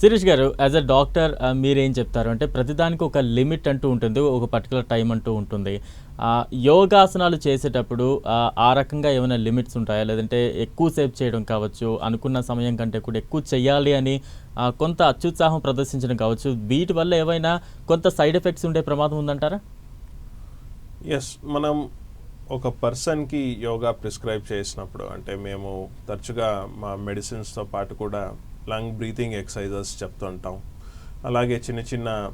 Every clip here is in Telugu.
శిరీష్ గారు యాజ్ అ డాక్టర్ మీరేం చెప్తారు? అంటే ప్రతిదానికి ఒక లిమిట్ అంటూ ఉంటుంది ఒక పర్టికులర్ టైం అంటూ ఉంటుంది. యోగాసనాలు చేసేటప్పుడు ఆ, రకంగా ఏమైనా లిమిట్స్ ఉంటాయా? లేదంటే ఎక్కువసేపు చేయడం కావచ్చు అనుకున్న సమయం కంటే కూడా ఎక్కువ చేయాలి అని కొంత అత్యుత్సాహం ప్రదర్శించడం కావచ్చు. వీటి వల్ల ఏవైనా కొంత సైడ్ ఎఫెక్ట్స్ ఉండే ప్రమాదం ఉందంటారా? ఎస్ మనం ఒక పర్సన్కి యోగా ప్రిస్క్రైబ్ చేసినప్పుడు అంటే మేము తరచుగా మా మెడిసిన్స్తో పాటు కూడా లంగ్ బ్రీతింగ్ ఎక్సర్సైజెస్ చెప్తుంటాం. అలాగే చిన్న చిన్న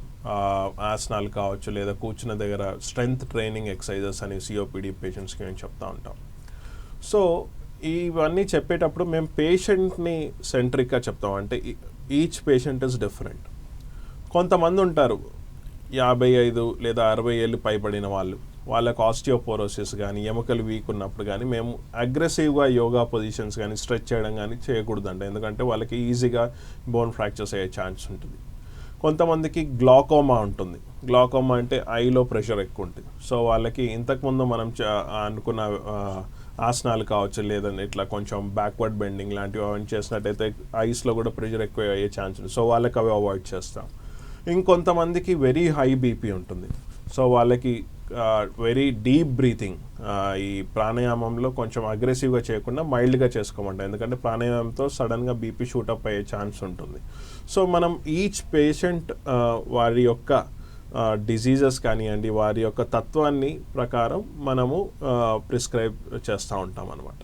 ఆసనాలు కావచ్చు లేదా కూర్చున్న దగ్గర స్ట్రెంగ్త్ ట్రైనింగ్ ఎక్సర్సైజెస్ అని సిఓపిడి పేషెంట్స్కి మేము చెప్తా ఉంటాం. సో ఇవన్నీ చెప్పేటప్పుడు మేము పేషెంట్ని సెంట్రిక్గా చెప్తాం. అంటే ఈచ్ పేషెంట్ ఇస్ డిఫరెంట్. కొంతమంది ఉంటారు యాభై ఐదు లేదా అరవై ఏళ్ళు పైబడిన వాళ్ళు. వాళ్ళకు ఆస్టియోపోరోసిస్ కానీ ఎముకలు వీక్ ఉన్నప్పుడు కానీ మేము అగ్రెసివ్గా యోగా పొజిషన్స్ కానీ స్ట్రెచ్ చేయడం కానీ చేయకూడదండి. ఎందుకంటే వాళ్ళకి ఈజీగా బోన్ ఫ్రాక్చర్స్ అయ్యే ఛాన్స్ ఉంటుంది. కొంతమందికి గ్లాకోమా ఉంటుంది. గ్లాకోమా అంటే ఐలో ప్రెషర్ ఎక్కువ ఉంటుంది. సో వాళ్ళకి ఇంతకుముందు మనం అనుకున్న ఆసనాలు కావచ్చు లేదంటే ఇట్లా కొంచెం బ్యాక్వర్డ్ బెండింగ్ లాంటివి అవన్నీ చేసినట్టయితే ఐస్లో కూడా ప్రెషర్ ఎక్కువ అయ్యే ఛాన్స్ ఉంది సో వాళ్ళకి అవి అవాయిడ్ చేస్తాం. ఇంకొంతమందికి వెరీ హై బీపీ ఉంటుంది. సో వాళ్ళకి వెరీ డీప్ బ్రీతింగ్ ఈ ప్రాణాయామంలో కొంచెం అగ్రెసివ్గా చేయకుండా మైల్డ్గా చేసుకోమంటాం. ఎందుకంటే ప్రాణాయామంతో సడన్గా బీపీ షూటప్ అయ్యే ఛాన్స్ ఉంటుంది. సో మనం ఈచ్ పేషెంట్ వారి యొక్క డిసీజెస్ కానివ్వండి వారి యొక్క తత్వాన్ని ప్రకారం మనము ప్రిస్క్రైబ్ చేస్తూ ఉంటాం అనమాట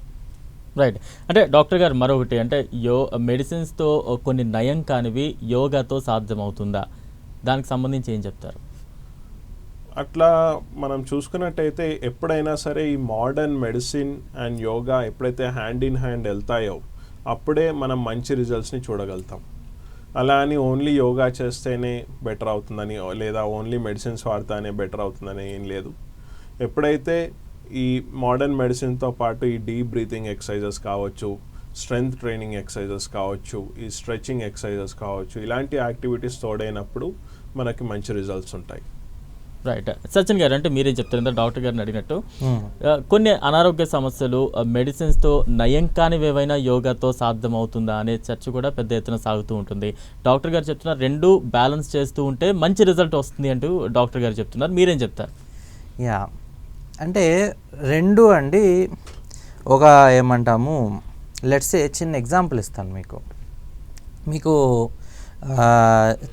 రైట్ అంటే డాక్టర్ గారు మరొకటి అంటే యో మెడిసిన్స్తో కొన్ని నయం కానివి యోగాతో సాధ్యమవుతుందా? దానికి సంబంధించి ఏం చెప్తారు? అట్లా మనం చూసుకున్నట్టయితే ఎప్పుడైనా సరే ఈ మోడర్న్ మెడిసిన్ అండ్ యోగా ఎప్పుడైతే హ్యాండ్ ఇన్ హ్యాండ్ వెళ్తాయో అప్పుడే మనం మంచి రిజల్ట్స్ని చూడగలుగుతాం. అలా అని ఓన్లీ యోగా చేస్తేనే బెటర్ అవుతుందని లేదా ఓన్లీ మెడిసిన్స్ వాడితేనే బెటర్ అవుతుందని ఏం లేదు. ఎప్పుడైతే ఈ మోడర్న్ మెడిసిన్తో పాటు ఈ డీప్ బ్రీతింగ్ ఎక్సర్సైజెస్ కావచ్చు స్ట్రెంగ్త్ ట్రైనింగ్ ఎక్సర్సైజెస్ కావచ్చు ఈ స్ట్రెచింగ్ ఎక్సర్సైజెస్ కావచ్చు ఇలాంటి యాక్టివిటీస్ తోడైనప్పుడు మనకి మంచి రిజల్ట్స్ ఉంటాయి. రైట్ సచిన్ గారు అంటే మీరేం చెప్తారు? డాక్టర్ గారిని అడిగినట్టు ఆ, కొన్ని అనారోగ్య సమస్యలు మెడిసిన్స్తో నయం కానివి ఏవైనా యోగాతో సాధ్యమవుతుందా అనే చర్చ కూడా పెద్ద ఎత్తున సాగుతూ ఉంటుంది. డాక్టర్ గారు చెప్తున్నారు రెండు బ్యాలెన్స్ చేస్తూ ఉంటే మంచి రిజల్ట్ వస్తుంది అంటూ డాక్టర్ గారు చెప్తున్నారు. మీరేం చెప్తారు? యా. అంటే రెండు అండి. ఒక ఏమంటాము లెట్సే చిన్న ఎగ్జాంపుల్ ఇస్తాను మీకు. మీకు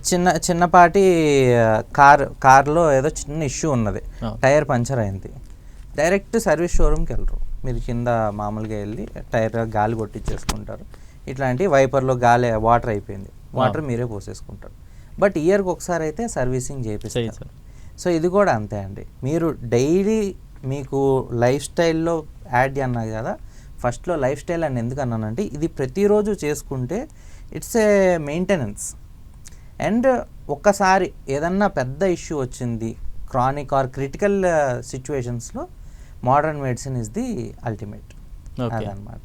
చిన్న చిన్నపాటి కార్ కార్లో ఏదో చిన్న ఇష్యూ ఉన్నది. టైర్ పంచర్ అయింది. డైరెక్ట్ సర్వీస్ షోరూమ్కి వెళ్ళరు. మీరు కింద మామూలుగా వెళ్ళి టైర్ గాలి కొట్టించేసుకుంటారు ఇట్లాంటి వైపర్లో గాలి వాటర్ అయిపోయింది. వాటర్ మీరే పోసేసుకుంటారు. బట్ ఇయర్కి ఒకసారి అయితే సర్వీసింగ్ చేపిస్తారు. సో ఇది కూడా అంతే అండి. మీరు డైలీ మీకు లైఫ్ స్టైల్లో యాడ్ అన్నా కదా ఫస్ట్లో లైఫ్ స్టైల్ అని ఎందుకు అన్నానంటే ఇది ప్రతిరోజు చేసుకుంటే ఇట్స్ ఏ మెయింటెనెన్స్. అండ్ ఒక్కసారి ఏదన్నా పెద్ద ఇష్యూ వచ్చింది క్రానిక్ ఆర్ క్రిటికల్ సిచ్యువేషన్స్లో modern medicine is the ultimate. అదనమాట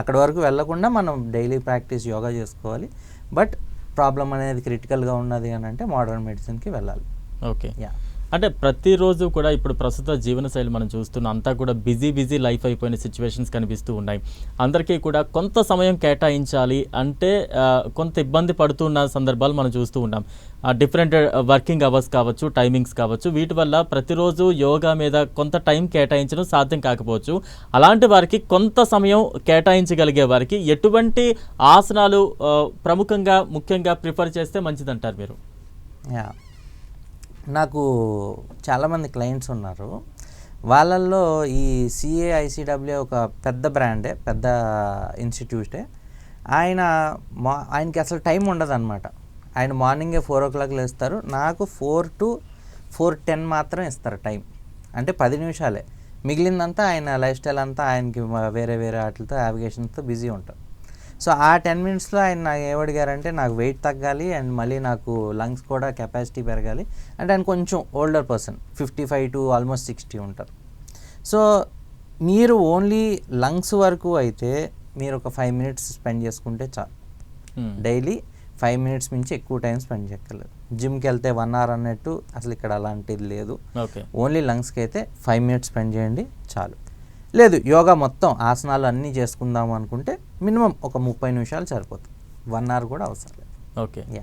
అక్కడ వరకు వెళ్ళకుండా మనం డైలీ ప్రాక్టీస్ యోగా చేసుకోవాలి. బట్ ప్రాబ్లం అనేది క్రిటికల్గా ఉన్నది అని అంటే మోడర్న్ మెడిసిన్కి వెళ్ళాలి. ఓకే. యా. అంటే ప్రతిరోజు కూడా ఇప్పుడు ప్రస్తుత జీవనశైలి మనం చూస్తున్నాం అంతా కూడా బిజీ బిజీ లైఫ్ అయిపోయిన సిచ్యువేషన్స్ కనిపిస్తూ ఉన్నాయి. అందరికీ కూడా కొంత సమయం కేటాయించాలి అంటే కొంత ఇబ్బంది పడుతున్న సందర్భాలు మనం చూస్తూ ఉన్నాం. డిఫరెంట్ వర్కింగ్ అవర్స్ కావచ్చు టైమింగ్స్ కావచ్చు వీటి వల్ల ప్రతిరోజు యోగా మీద కొంత టైం కేటాయించడం సాధ్యం కాకపోవచ్చు. అలాంటి వారికి కొంత సమయం కేటాయించగలిగే వారికి ఎటువంటి ఆసనాలు ప్రముఖంగా ముఖ్యంగా ప్రిఫర్ చేస్తే మంచిదంటారు మీరు? యా. నాకు చాలామంది క్లయింట్స్ ఉన్నారు. వాళ్ళల్లో ఈ సిఏ ఐసిడబ్ల్యూ ఒక పెద్ద బ్రాండే పెద్ద ఇన్స్టిట్యూటే ఆయన మా ఆయనకి అసలు టైం ఉండదు అనమాట ఆయన మార్నింగే ఫోర్ ఓ క్లాక్ లేస్తారు. నాకు ఫోర్ టు ఫోర్ టెన్ మాత్రం ఇస్తారు టైం అంటే పది నిమిషాలే. మిగిలిందంతా ఆయన లైఫ్ స్టైల్ అంతా ఆయనకి వేరే వేరే వాటితో యావిగేషన్తో బిజీ ఉంటారు సో ఆ టెన్ మినిట్స్లో ఆయన నాకు ఏమడిగారంటే నాకు వెయిట్ తగ్గాలి అండ్ మళ్ళీ నాకు లంగ్స్ కూడా కెపాసిటీ పెరగాలి అంటే ఆయన కొంచెం older person fifty five to almost sixty ఉంటారు. సో మీరు ఓన్లీ లంగ్స్ వరకు అయితే మీరు ఒక ఫైవ్ మినిట్స్ స్పెండ్ చేసుకుంటే చాలు. డైలీ ఫైవ్ మినిట్స్ మించి ఎక్కువ టైం స్పెండ్ చేయక్కర్లేదు. జిమ్కి వెళ్తే వన్ అవర్ అన్నట్టు అసలు ఇక్కడ అలాంటిది లేదు. ఓకే. ఓన్లీ లంగ్స్కి అయితే ఫైవ్ మినిట్స్ స్పెండ్ చేయండి చాలు. లేదు యోగా మొత్తం ఆసనాలు అన్నీ చేసుకుందాం అనుకుంటే మినిమం ఒక ముప్పై నిమిషాలు సరిపోతుంది. వన్ అవర్ కూడా అవసరం లేదు. ఓకే. యా